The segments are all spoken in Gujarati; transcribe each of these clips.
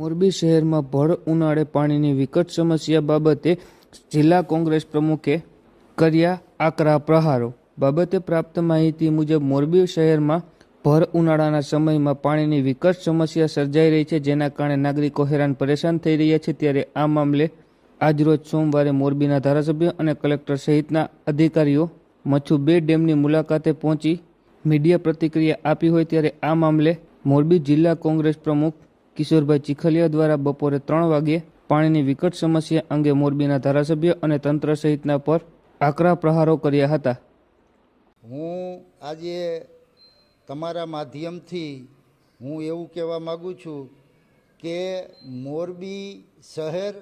મોરબી શહેરમાં ભર ઉનાળે પાણીની વિકટ સમસ્યા બાબતે જિલ્લા કોંગ્રેસ પ્રમુખે કર્યા આકરા પ્રહારો. બાબતે પ્રાપ્ત માહિતી મુજબ મોરબી શહેરમાં ભર ઉનાળાના સમયમાં પાણીની વિકટ સમસ્યા સર્જાઈ રહી છે, જેના કારણે નાગરિકો હેરાન પરેશાન થઈ રહ્યા છે. ત્યારે આ મામલે આજરોજ સોમવારે મોરબીના ધારાસભ્ય અને કલેક્ટર સહિતના અધિકારીઓ મચ્છુ બે ડેમની મુલાકાતે પહોંચી મીડિયા પ્રતિક્રિયા આપી હોય ત્યારે આ મામલે મોરબી જિલ્લા કોંગ્રેસ પ્રમુખ કિશોરભાઈ ચીખલિયા દ્વારા બપોરે ત્રણ વાગ્યે પાણીની વિકટ સમસ્યા અંગે મોરબીના ધારાસભ્ય અને તંત્ર સહિતના પર આકરા પ્રહારો કર્યા હતા. હું આજે તમારા માધ્યમથી હું એવું કહેવા માગું છું કે મોરબી શહેર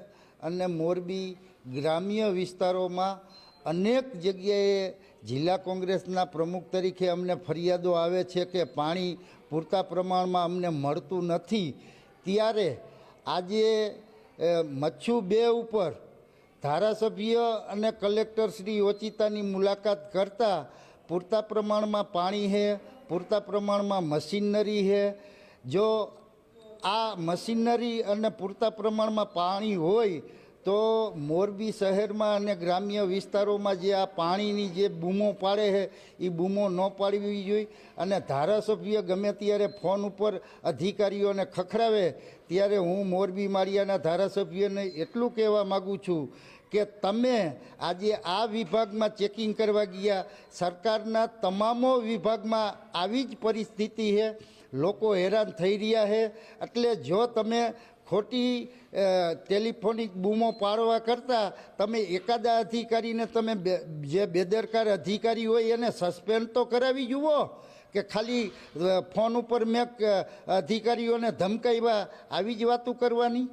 અને મોરબી ગ્રામ્ય વિસ્તારોમાં અનેક જગ્યાએ જિલ્લા કોંગ્રેસના પ્રમુખ તરીકે અમને ફરિયાદો આવે છે કે પાણી પૂરતા પ્રમાણમાં અમને મળતું નથી. ત્યારે આજે મચ્છુ બે ઉપર ધારાસભ્ય અને કલેક્ટર શ્રી ઓચિતાની મુલાકાત કરતાં પૂરતા પ્રમાણમાં પાણી છે પૂરતા પ્રમાણમાં મશીનરી છે જો આ મશીનરી અને પૂરતા પ્રમાણમાં પાણી હોય તો મોરબી શહેરમાં અને ગ્રામ્ય વિસ્તારોમાં જે આ પાણીની જે બૂમો પાડે છે એ બૂમો ન પાડવી જોઈએ. અને ધારાસભ્ય ગમે ત્યારે ફોન ઉપર અધિકારીઓને ખખડાવે, ત્યારે હું મોરબી માળિયાના ધારાસભ્યને એટલું કહેવા માગું છું કે તમે આજે આ વિભાગમાં ચેકિંગ કરવા ગયા, સરકારના તમામો વિભાગમાં આવી જ પરિસ્થિતિ છે. લોકો હેરાન થઈ રહ્યા છે. એટલે જો તમે ખોટી ટેલિફોનિક બૂમો પાડવા કરતાં તમે એકાદા અધિકારીને તમે જે બેદરકાર અધિકારી હોય એને સસ્પેન્ડ તો કરાવી જુઓ કે ખાલી ફોન ઉપર મેં અધિકારીઓને ધમકાવ્યા, આવી જ વાતો કરવાની?